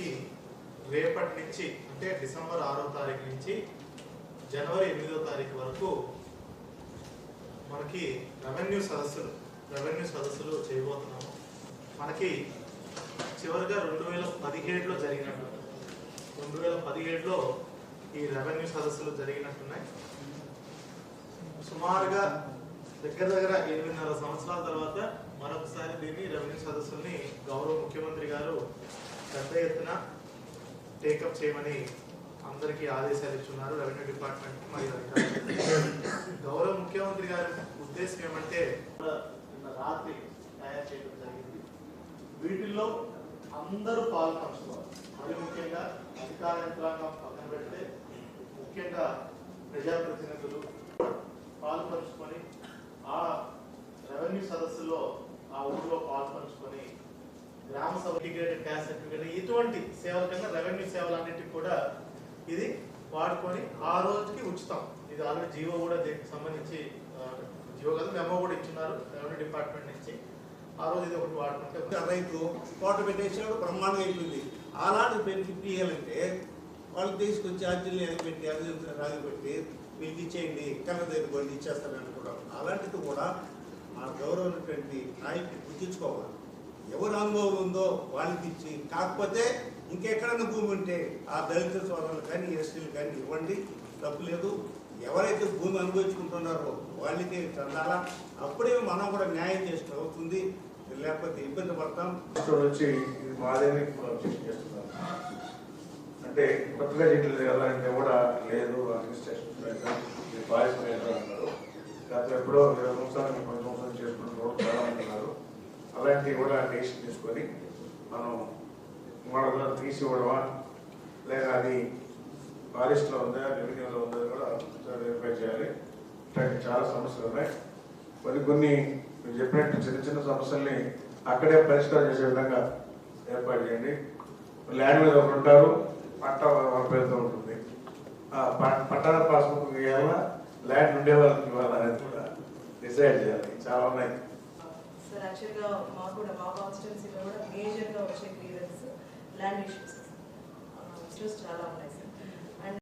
మనకి రేపటి నుంచి అంటే డిసెంబర్ ఆరో తారీఖు నుంచి జనవరి ఎనిమిదో తారీఖు వరకు మనకి రెవెన్యూ సదస్సులు రెవెన్యూ సదస్సులు చేయబోతున్నాము. మనకి చివరిగా రెండు వేల పదిహేడులో జరిగినట్టు రెండు వేల పదిహేడులో ఈ రెవెన్యూ సదస్సులు జరిగినట్టున్నాయి. సుమారుగా దగ్గర దగ్గర ఎనిమిదిన్నర సంవత్సరాల తర్వాత మరొకసారి దీన్ని రెవెన్యూ సదస్సుల్ని గౌరవ ముఖ్యమంత్రి గారు పెద్ద ఎత్తున టేకప్ చేయమని అందరికీ ఆదేశాలు ఇచ్చున్నారు రెవెన్యూ డిపార్ట్మెంట్ మరియు గౌరవ ముఖ్యమంత్రి గారి ఉద్దేశం ఏమంటే నిన్న రాత్రి తయారు చేయడం జరిగింది. వీటిల్లో అందరూ పాలు పంచుకోవాలి. మరి ముఖ్యంగా అధికార యంత్రాంగం పక్కన పెడితే ముఖ్యంగా ప్రజాప్రతినిధులు పాలు పంచుకొని ఆ రెవెన్యూ సదస్సులో ఆ ఊళ్ళో పాలు పంచుకొని గ్రామ సభ ఇంటిగ్రేటెడ్ క్యాష్ సర్టిఫికేట్ ఇటువంటి సేవల కన్నా రెవెన్యూ సేవలు సేవలన్నిటికి కూడా ఇది వాడుకొని ఆ రోజుకి ఉచితం. ఇది ఆల్రెడీ జియో కూడా దీనికి సంబంధించి జియో కాదు మెమో కూడా ఇచ్చినారు రెవెన్యూ డిపార్ట్మెంట్ నుంచి. ఆ రోజు ఇది ఒకటి వాడుకుంటే రైతు తోట పెట్టేసాడు బ్రహ్మాండం అయిపోయింది. అలాంటి బెనిఫిట్ ఇవ్వాలంటే వాళ్ళు తీసుకొచ్చి ఛార్జీలు అది పెట్టి అది రాజు పెట్టి మీరు ఇచ్చేయండి కళ్ళ దగ్గర కొన్ని ఇచ్చేస్తాను అనుకోవడం. అలాంటిది కూడా మా గౌరవమైనటువంటి నాయకులు గుర్తించుకోవాలి. ఎవరు అనుభవం ఉందో వాళ్ళకి ఇచ్చి కాకపోతే ఇంకెక్కడైనా భూమి ఉంటే ఆ దళిత సోదరులు కానీ ఎస్టీలు కానీ ఇవ్వండి తప్పు లేదు. ఎవరైతే భూమి అనుభవించుకుంటున్నారో వాళ్ళకి చెందాలా. అప్పుడే మనం కూడా న్యాయం చేసిన అవుతుంది. లేకపోతే ఇబ్బంది పడతాం. వచ్చి ఇది మాదేని చేస్తున్నారు. అంటే కొత్తగా జిల్లా వెళ్ళాలంటే కూడా లేదు అడ్మినిస్ట్రేషన్ బాధ్యత అన్నారు గత ఎప్పుడో ఇరవై సంవత్సరాలు కొన్ని సంవత్సరాలు చేసుకుంటున్నారు రోడ్డు కూడా డెసిషన్ తీసుకొని మనం మోడల్లో తీసి ఇవ్వడమా? లేక అది ఫారెస్ట్లో ఉందా రెవెన్యూలో ఉందా కూడా వెరిఫై చేయాలి. ఇట్లాంటి చాలా సమస్యలు ఉన్నాయి. కొన్ని కొన్ని మీరు చెప్పినట్టు చిన్న చిన్న సమస్యల్ని అక్కడే పరిష్కారం చేసే విధంగా ఏర్పాటు చేయండి. ల్యాండ్ మీద ఒకరు ఉంటారు పట్ట పేరుతో ఉంటుంది. ఆ ప- పట్టాల పాస్బుక్ ఇవ్వాలా ల్యాండ్ ఉండే వాళ్ళకి ఇవ్వాలా అనేది కూడా డిసైడ్ చేయాలి. చాలా ఉన్నాయి. సార్ యాక్చువల్గా uh, మాకు కూడా మా కాన్స్టిట్యున్సీలో కూడా మేజర్గా వచ్చే గ్రీవెన్స్ ల్యాండ్ ఇష్యూస్ ఇష్యూస్ చాలా ఉన్నాయి సార్